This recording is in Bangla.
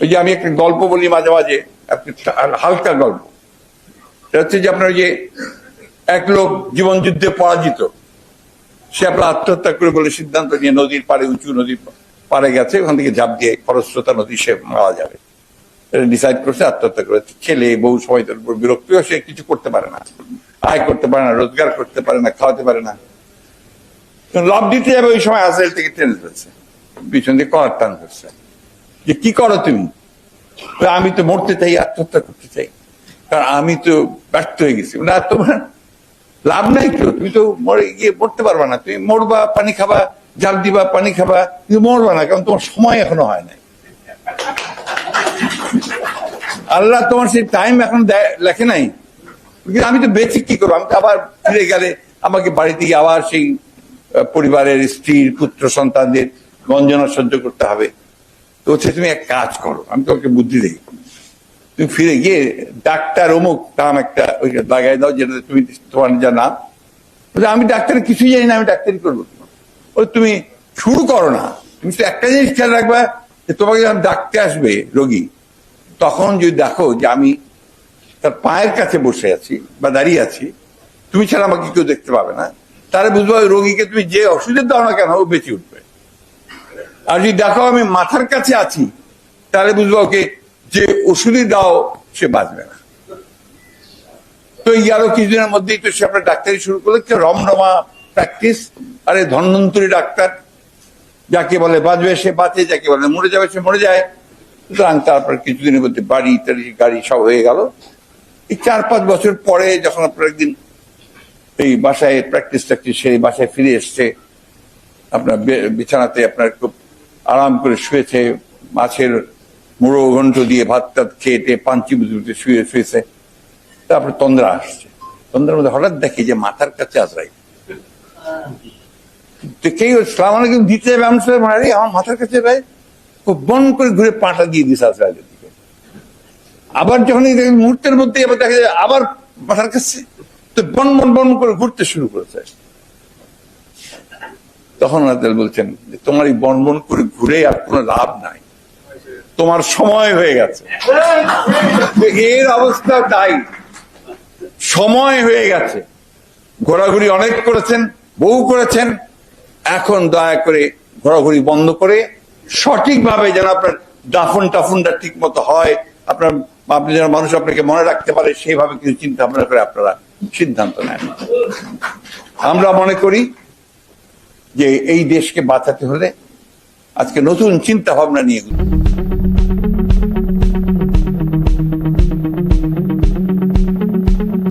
ওই যে আমি একটা গল্প বলি মাঝে মাঝে হালকা গল্প। হচ্ছে যে আপনার যে এক লোক জীবন যুদ্ধে পরাজিত। সে আপনার আত্মহত্যা করে বলে সিদ্ধান্ত নিয়ে নদীর পাড়ে, উঁচু নদীর পাড়ে গেছে, ওখান থেকে ঝাঁপ দিয়ে খরস্রোতা নদী সে মারা যাবে। ডিসাইড করছে আত্মহত্যা করে। ছেলে, বউ সবাই তার উপর বিরক্ত সে কিছু করতে পারে না। আয় করতে পারে না, রোজগার করতে পারে না, খাওয়াতে পারে না। লাভ দিতে যাবে ওই সময় আজরাইল থেকে টেনে ধরছে। পিছন দিয়ে করার টান ধরছে। যে কি করো তুমি? আমি তো মরতে চাই, আত্মহত্যা করতে চাই। কারণ আমি তো ব্যর্থ হয়ে গেছি। না তোমার লাভ নাই তো, তুমি তো মরে গিয়ে মরতে পারবা না। তুমি মরবা, পানি খাবা, জাল দিবা, পানি খাবা, তুমি মরবা না, কারণ তোমার সময় এখনও হয় নাই। আল্লাহ তোমার সেই টাইম এখন লেখে নাই। কিন্তু আমি তো বেঁচে কি করব? আমি তো আবার ফিরে গেলে আমাকে বাড়িতে গিয়ে আবার সেই পরিবারের স্ত্রীর, পুত্র, সন্তানদের গঞ্জনা সহ্য করতে হবে। তো হচ্ছে তুমি এক কাজ করো, আমি তোমাকে বুদ্ধি দিই। তুমি ফিরে গিয়ে ডাক্তার অমুক নাম একটা ওই লাগাই দাও, যেটা তুমি তোমার যা নাম। আমি ডাক্তারের কিছুই জানি না, আমি ডাক্তারি করব ও তুমি শুরু করো না। তুমি তো একটা জিনিস খেয়াল রাখবা, যে তোমাকে যখন ডাকতে আসবে রোগী, তখন যদি দেখো যে আমি তার পায়ের কাছে বসে আছি বা দাঁড়িয়ে আছি, তুমি ছাড়া আমাকে কেউ দেখতে পাবে না। তাহলে বুঝব রোগীকে তুমি যে ওষুধের দাও না কেন, ও বেঁচে উঠবে। আর যদি দেখো আমি মাথার কাছে আছি, তাহলে বুঝব ওকে যে ওষুধই দাও, সে বাঁচবে না। তো এই আরও কিছুদিনের মধ্যেই তো সে আপনার ডাক্তারি শুরু করল কি রমরমা প্র্যাকটিস আরে ধন্বন্তরী ডাক্তার, যাকে বলে বাঁচবে, সে বাঁচে, যাকে বলে মরে যাবে, সে মরে যায়। সুতরাং তারপর কিছুদিনের মধ্যে বাড়ি ইত্যাদি গাড়ি সব হয়ে গেল। এই চার পাঁচ বছর পরে যখন আপনার একদিন এই বাসায় প্র্যাকটিস ট্যাকটিস সেই বাসায় ফিরে এসছে, আপনার বিছানাতে আপনার খুব আরাম করে শুয়েছে, মাছের মুড়ো ঘন্ট দিয়ে ভাত টাত খেয়ে টেয়ে পাঞ্চি বুঝতে শুয়ে শুয়েছে। তারপরে তন্দ্রা আসছে। তন্দ্রার মধ্যে হঠাৎ দেখে যে মাথার কাছে আজরাই কেউ সালাম আলাইকুম দিতে যাবে, আমি আরে, আমার মাথার কাছে রায় ও বন করে ঘুরে পাটা দিয়ে দিছে আজরাইলের দিকে আবার যখন মুহূর্তের মধ্যে আবার দেখা যায়, আবার মাথার কাছে, তো বন বন বন করে ঘুরতে শুরু করেছে। তখন আদাল বলছেন তোমার এই বন বন করে ঘুরে আর কোনো লাভ নাই। তোমার সময় হয়ে গেছে। এর অবস্থা তাই। সময় হয়ে গেছে। ঘোরাঘুরি অনেক করেছেন বহু করেছেন। এখন দয়া করে ঘোরাঘুরি বন্ধ করে সঠিকভাবে যেন আপনার দাফন টাফনটা ঠিক মতো হয়, আপনার আপনি যেন মানুষ আপনাকে মনে রাখতে পারে, সেইভাবে কিছু চিন্তা ভাবনা করে আপনারা সিদ্ধান্ত নেন। আমরা মনে করি যে এই দেশকে বাঁচাতে হলে আজকে নতুন চিন্তা ভাবনা নিয়ে।